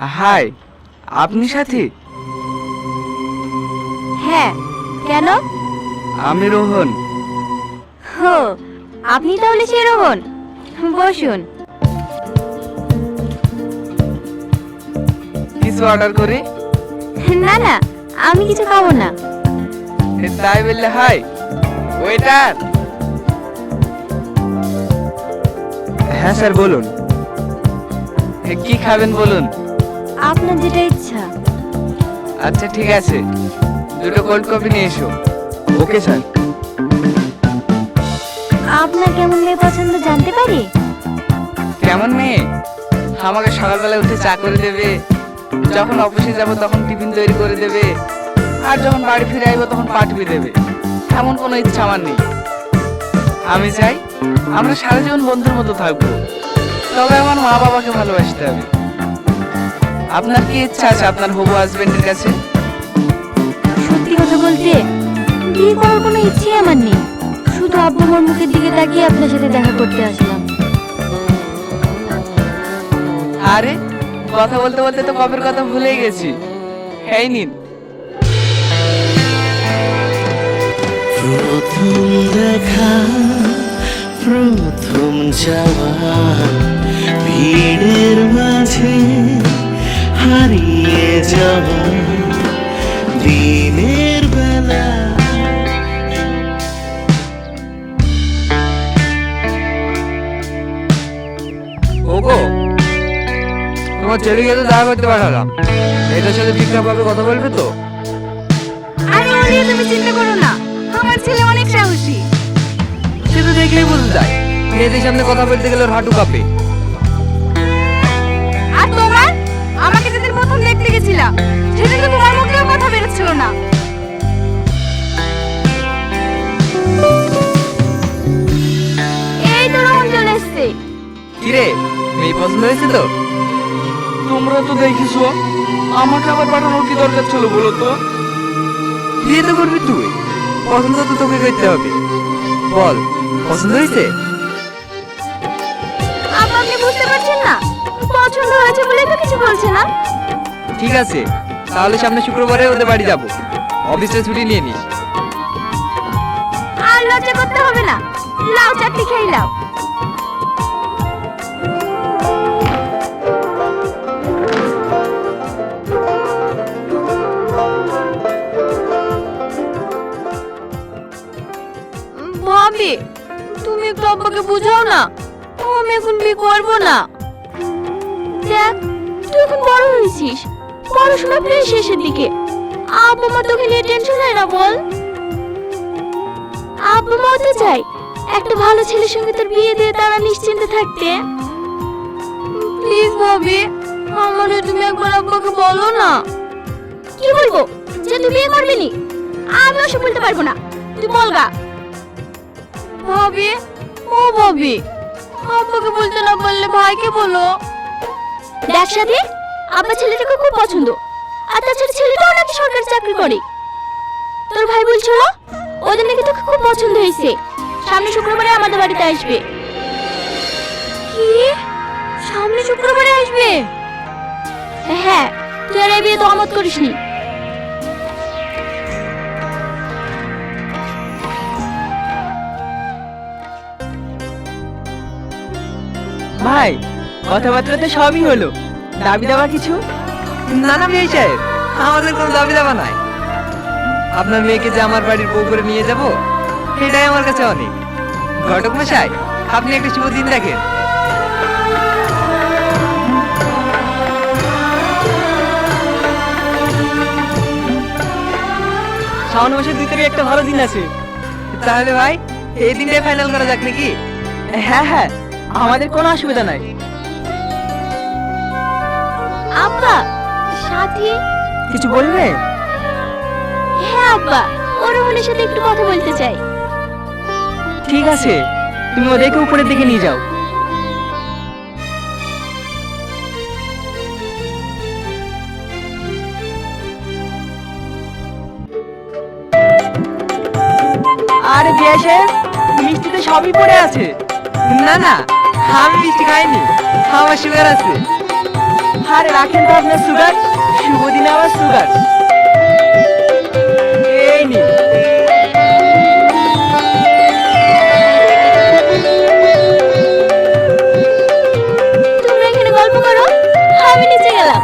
High আপনি সাথী। হ্যাঁ কেন? আমি রোহন। হো আপনি তাহলে সে রোহন। বসুন। কিছু অর্ডার করি? না না আমি কিছু খাব না। তাই বললে হাই ওয়েটার হ্যাঁ স্যার বলুন। কি খাবেন বলুন? আপনার যেটা ইচ্ছা। আচ্ছা ঠিক আছে। দুটো কোল্ড কফি নিয়ে এসো। Okay sir. আপনার কেমন মেয়ে পছন্দ জানতে পারি? কেমন মেয়ে? আমাকে সকালবেলা উঠে চা করে দেবে। যখন অফিসে যাব তখন টিফিন তৈরি করে দেবে। আর যখন বাড়ি ফিরে আসব তখন পাঠিয়ে দেবে। এমন কোনো ইচ্ছা আমার নেই। আমি চাই আমরা সারা জীবন বন্ধুর মতো থাকব। তবে আমার মা বাবাকে ভালোবাসতে হবে। আপনার কি ইচ্ছা আছে? আপনার হবু হাজবেন্ডের কাছে? সত্যি কথা বলতে বিয়ে করার কোনো ইচ্ছে আমার নেই। শুধু আব্বু আমার মুখের দিকে তাকিয়ে আপনার সাথে দেখা করতে আসলাম। আরে কথা বলতে বলতে তো কবের কথা ভুলেই গেছি। এই নিন। প্রথম দেখা প্রথম যাওয়া হারিয়ে যাওয়া দিনের বেলা। ওগো তোমার ছেলেকে তো দেখা করতে পাঠালাম। এটার সাথে ঠিকঠাক ভাবে কথা বলবে তো? আরে নিয়ে তুমি চিন্তা করো না। আমার ছেলে অনেক সাহসী। সে তো দেখলেই বোঝা যায়। মেয়েদের সামনে কথা বলতে গেলে ওর হাঁটু কাঁপে। প্রথম দেখতে তো তোমার মুখেও কথা বেরোচ্ছিল না। এই তো রোহন চলে এসছে। কিরে মেয়ে পছন্দ হয়েছে তো? তোমরা তো দেখিছো আমাকে আবার পাঠানোর কি দরকার ছিল বলো তো? বিয়ে তো করবি তুই? পছন্দ তো তোকে করতে হবে। বল পছন্দ হয়েছে? আপা, আপনি বুঝতে পারছেন না? পছন্দ হয়েছে বলে তো কিছু বলছে না। ঠিক আছে তাহলে সামনে শুক্রবারে ওদের বাড়ি যাব। অফিসে ছুটি নিয়ে নিস। আর লজ্জা করতে হবে না। লাউ চাটনি খেয়ে লাও ভাবি তুমি একটু আব্বাকে বুঝাও না। আমি এখন বিয়ে করব না। দেখ তুই এখন বড় হয়েছিস। পড়াশোনা প্রায় শেষের দিকে। আব্বা মা তোকে নিয়ে টেনশন হয় না বল। আব্বা মাও তো চাই একটা ভালো ছেলের সঙ্গে তোর বিয়ে দিয়ে তারা নিশ্চিন্তে থাকতে। প্লিজ ভাবি আমারে তুমি একবার আব্বাকে বলো না। কি বলব? যে তুই বিয়ে করবি নি আমি ওসব বলতে পারব না। তুই বলগা ভাবি ও ভাবি আব্বাকে বলতে না বললে ভাইকে বলো। দেখ সাথে আব্বা ছেলেটাকে খুব পছন্দ। আর তাছাড়া ছেলেটাও নাকি সরকারি চাকরি করে। তোর ভাই বলছিল ওদের নাকি তোকে খুব পছন্দ হয়েছে। সামনে শুক্রবারে আমাদের বাড়িতে আসবে। কি? সামনে শুক্রবারে আসবে? হ্যাঁ তুই আর এই বিয়ে তো আমত করিসনি। ভাই, কথাবার্তা তো সবই হলো। দাবি দাবা কিছু? না না মেয়ে সাহেব আমাদের কোনো দাবি দাবা নাই। আপনার মেয়েকে যে আমার বাড়ির বউ করে নিয়ে যাব এটাই আমার কাছে অনেক। ঘটক মশাই আপনি একটা শুভ দিন দেখেন। শ্রাবণ মাসের দুই তারিখ একটা ভালো দিন আছে। তাহলে ভাই এই দিনটাই ফাইনাল করা যাক নাকি? হ্যাঁ হ্যাঁ আমাদের কোনো অসুবিধা নাই। আব্বা সাথী? কিছু বলবে? হ্যাঁ আব্বা রোহনের সাথে একটু কথা বলতে চাই। ঠিক আছে তুমি ওদেরকে উপরের দিকে নিয়ে যাও। আরে মিষ্টিতে সবই পড়ে আছে। না না আমি মিষ্টি খাইনি আমার সুগার আছে। আরে রাখেন তো আপনার সুগার শুভ দিনে আমার সুগার এই নিন। তোমরা এখানে গল্প করো আমি নিচে গেলাম।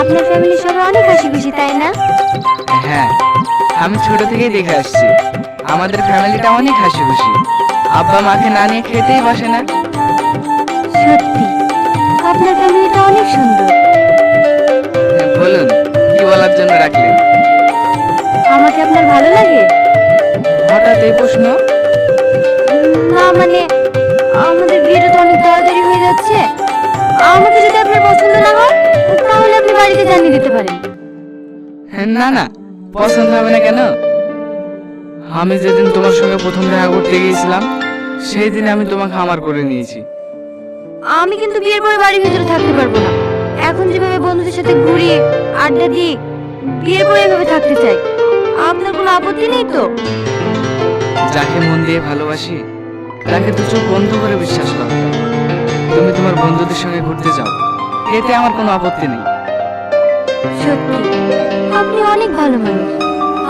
আপনার ফ্যামিলির সবাই অনেক হাসি খুশি তাই না? হ্যাঁ আমি ছোট থেকেই দেখে আসছি। আমাদের ফ্যামিলিটা অনেক হাসি খুশি আব্বা মাকে না নিয়ে খেতেই বসে না। সত্যি। আপনার ফ্যামিলিটা অনেক সুন্দর। বলুন কি বলার জন্য রাখলেন? আমাকে আপনার ভালো লাগে? হঠাৎ এই প্রশ্ন? না মানে আমাদের বিয়েটা তো অনেক তাড়াতাড়ি হয়ে যাচ্ছে। আমাকে যদি আপনার পছন্দ না হয় তাহলে আপনি বাড়িতে জানিয়ে দিতে পারেন। হ্যাঁ, না না পছন্দ হবে না কেন? আমি যেদিন তোমার সঙ্গে প্রথম দেখা করতে গিয়েছিলাম সেই দিন আমি তোমাকে আমার করে নিয়েছি। আমি কিন্তু বিয়ের পরে বাড়ির ভিতরে থাকতে পারব না। এখন যেভাবে বন্ধুদের সাথে ঘুরি আড্ডা দিই বিয়ের পরে এভাবে থাকতে চাই। আপনার কোনো আপত্তি নেই তো? যাকে মন দিয়ে ভালোবাসি তাকে দু চোখ বন্ধ করে বিশ্বাস করো। তুমি তোমার বন্ধুদের সঙ্গে ঘুরতে যাও এতে আমার কোনো আপত্তি নেই। সত্যি আপনি অনেক ভালো মানুষ।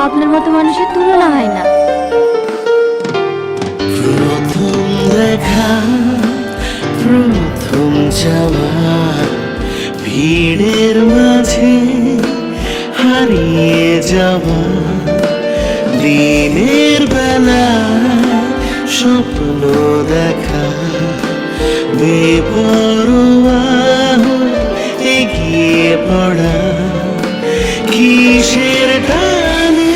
আপনার মতো মানুষের তুলনা হয় না। প্রথম দেখা যাওয়া, ভিড়ের মাঝে হারিয়ে যাওয়া, দিনের বেলা স্বপ্ন দেখা বেপরোয়া এগিয়ে পড়া, কিসের টানে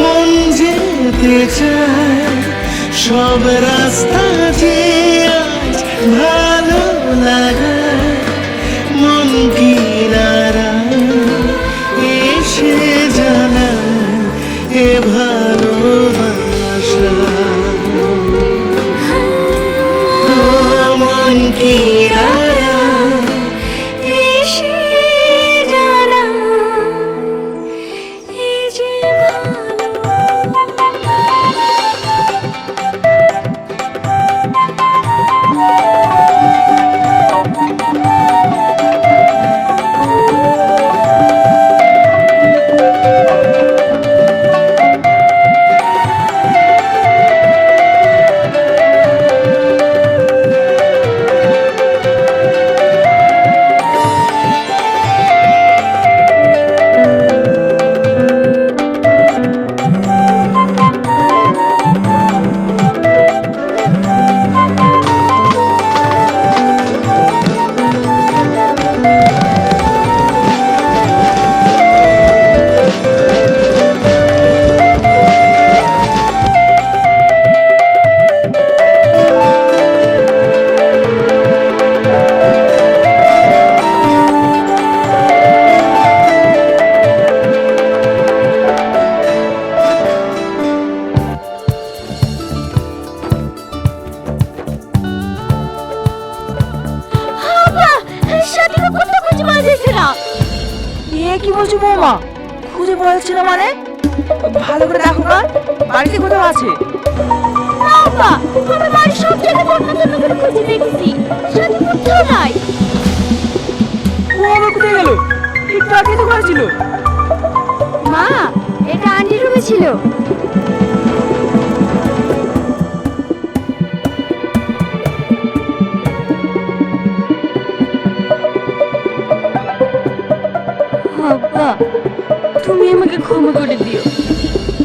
মন যেতে চায়, সব রাস্তা যে আজ মানে? ভালো করে দেখো না বাড়িতে কোথাও আছে? বাবা আমার বাড়ির সব জায়গায় তন্ন তন্ন করে খুঁজে দেখেছি সাথী কোথাও নাই। ও আবার কোথায় গেল? একটু আগে তো করেছিল মা এটা আন্টির রুমে ছিল। আব্বা তুমি আমাকে ক্ষমা করে দিও।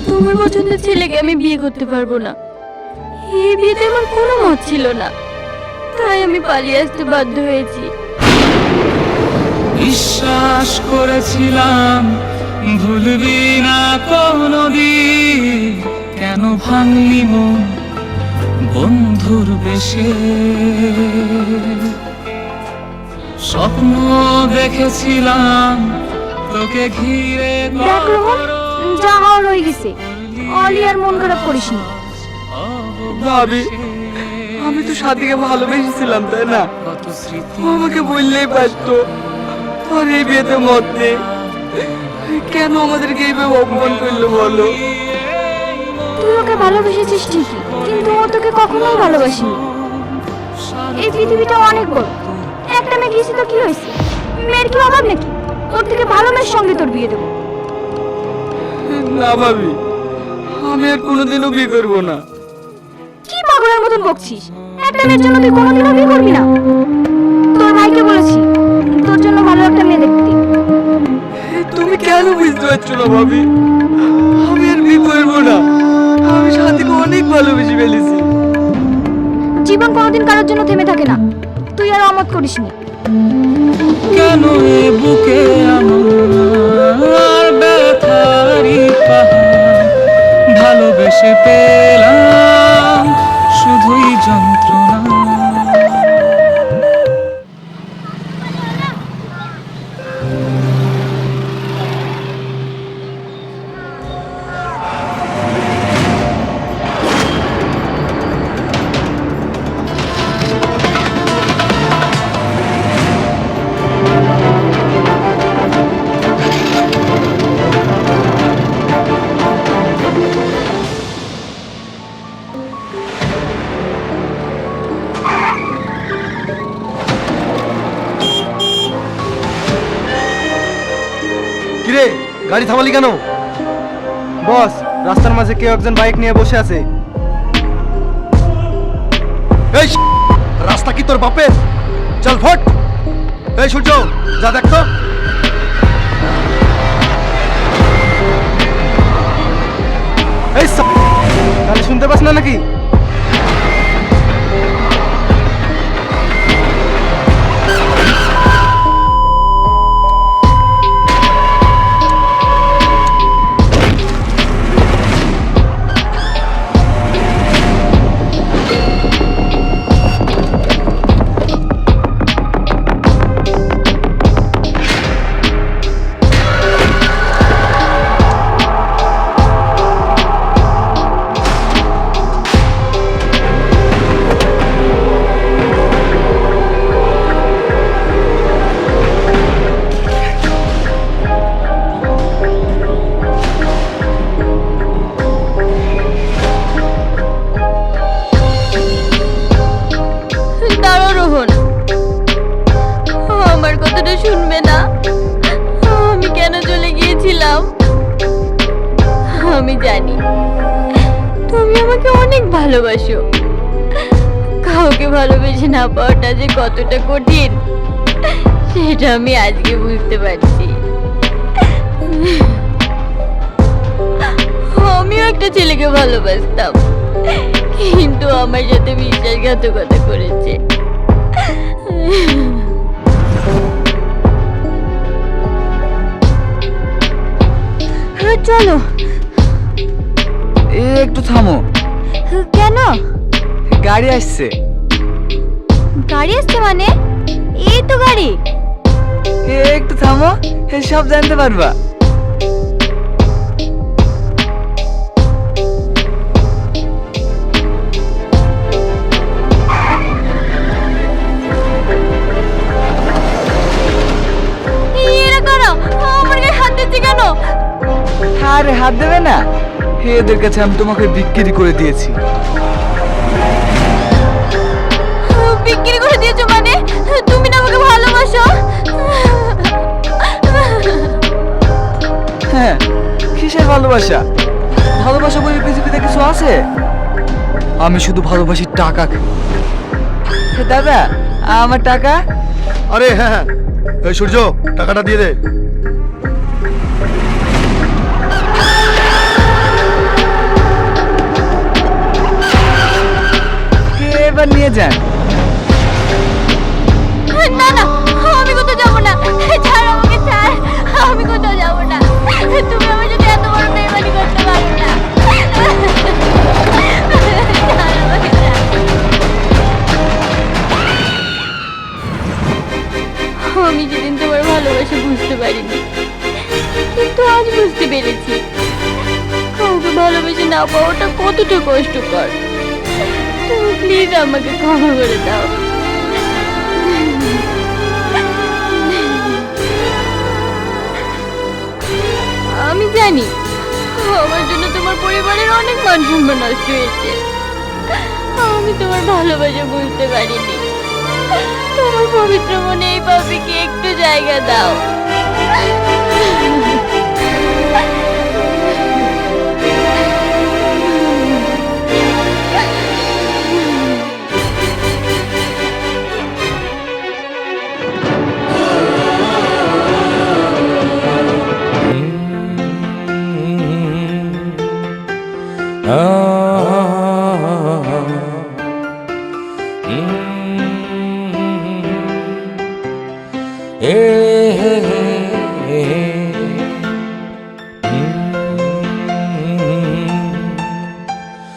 তোমার পছন্দের ছেলেকে আমি বিয়ে করতে পারব না। এই বিয়েতে আমার কোনো মত ছিল না। তাই আমি পালিয়ে আসতে বাধ্য হয়েছি। বিশ্বাস করেছিলাম, ভুলবি না কোনদিন। কেন ভাঙলি মন বন্ধুর বেশে? স্বপ্ন দেখেছিলাম তোকে ঘিরে দেখ রোহন যা হওয়ার হয়ে গেছে। অলি আর মন খারাপ করিস না ভাবি আমি তো সাথীকে ভালোবেসেছিলাম তাই না? কত স্মৃতি ও আমাকে বললেই পারতো আর এই বিয়েতে মত নেই। কেন আমাদেরকে এইভাবে অপমান করল বলো? তুই ওকে ভালোবেসেছিস ঠিকই কিন্তু ও তোকে কখনোই ভালোবাসিনি। এই পৃথিবীটা অনেক বড়। একটা মেয়ে গেছি তো কি হয়েছে? মেয়ের কি অভাব নাকি? ওর থেকে ভালো মেয়ের সঙ্গে তোর বিয়ে দেবো। না ভাবি আমি আর কোনোদিনও বিয়ে করব না। কি পাগলের মতন বকছিস? একটা মেয়ের জন্য তুই কোনোদিনও বিয়ে করবি না। তোর ভাইকে বলেছি তোর জন্য ভালো একটা মেয়ে দেখতে। তুমি কেন বুঝতে পারছ না ভাবি? আমি আর বিয়ে করব না। আমি সাথীকে অনেক ভালোবেসে ফেলেছি। জীবন কোনোদিন কারোর জন্য থেমে থাকে না। তুই আর অমত করিস নি কেন এ বুকে আমার ব্যথারি পাহাড়? ভালোবেসে পেলাম শুধুই যন্ত্রণা। গাড়ি থামালি কেন? বস, রাস্তার মাঝে কেউ একজন বাইক নিয়ে বসে আছে। এই রাস্তা কি তোর বাপের? চল ফট। এই সূর্য, যা দেখ তো। এই শুনতে পাস না নাকি? পাওয়াটা যে কতটা কঠিন সেটা আমি আজকে বুঝতে পারছি। আমিও একটা ছেলেকে ভালোবাসতাম কিন্তু আমার সাথে বিশ্বাসঘাতকতা করেছে। চলো। একটু থামো। কেন? গাড়ি আসছে। গাড়ি আসছে মানে? এই তো গাড়ি। এ একটু থামো এ সব জানতে পারবা। এরা করো? আমার গায়ে হাত দিচ্ছে কেন? আরে হাত দেবে না। হে এদের কাছে আমি তোমাকে বিক্রি করে দিয়েছি। ভালোবাসা? ভালোবাসা বলে পৃথিবীতে কিছু আছে? আমি শুধু ভালোবাসি টাকাকে দাদা আমার টাকা? আরে হ্যাঁ হ্যাঁ। এই সূর্য টাকাটা দিয়ে দে। এবার নিয়ে যান? না না আমি কোথাও যাব না। ছাড় আমাকে ছাড়। আমি কোথাও যাব না। তুমি আমি যেদিন তোমার ভালোবাসা বুঝতে পারিনি, কিন্তু আজ বুঝতে পেরেছি। কাউকে ভালোবেসে না পাওয়াটা কতটা কষ্টকর। তুমি প্লিজ আমাকে ক্ষমা করে দাও। আমি জানি, আমার জন্য তোমার পরিবারের অনেক মান সম্মান নষ্ট হয়েছে। আমি তোমার ভালোবাসা বুঝতে পারিনি। তোমার পবিত্র মনে এই পাপিকে একটু জায়গা দাও।